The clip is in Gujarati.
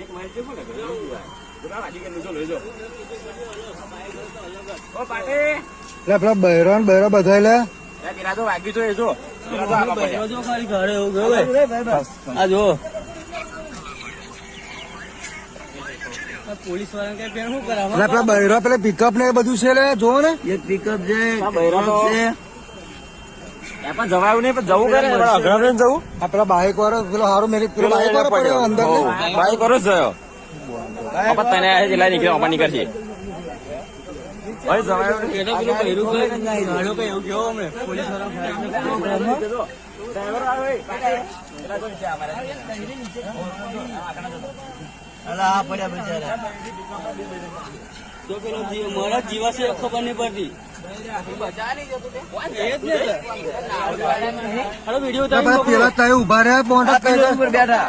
એક માઇલ છે પેલા ને બધા લે. પેલા તો વાગ્યું તો એ જો. જો ખાલી ઘરે એવું ગયું આ જો. પોલીસવાળા પેલા બૈરો પેલા પિકઅપ ને એ બધું છે લે જોવો ને. એક પિકઅપ છે. પણ જવાયું નહીં પણ જવું કરે. અઘરા જવું? આ પેલા બાઈક વાળો પેલો હારો મેરી પેલો બાઈક વાળો પડ્યો અંદર ને. બાઈક વાળો જ ગયો આપણે તને જેટલા નીકળ્યો અપા નીકળશે તો પેલું પહેરું કરે ગાડો કઈ એવું કેવો અમને? પોલીસવાળા ડ્રાઈવર આવે, પાટી. પેલા તો નીચે અમારે. અલા આ પડ્યા બિચારા. તો પેલો જીવ મારા જીવા છે એ ખબર નહીં પડતી. એ જ ને હાલો વીડિયો એટલે પેલા પેલા ઊભા રહ્યા. બેઠા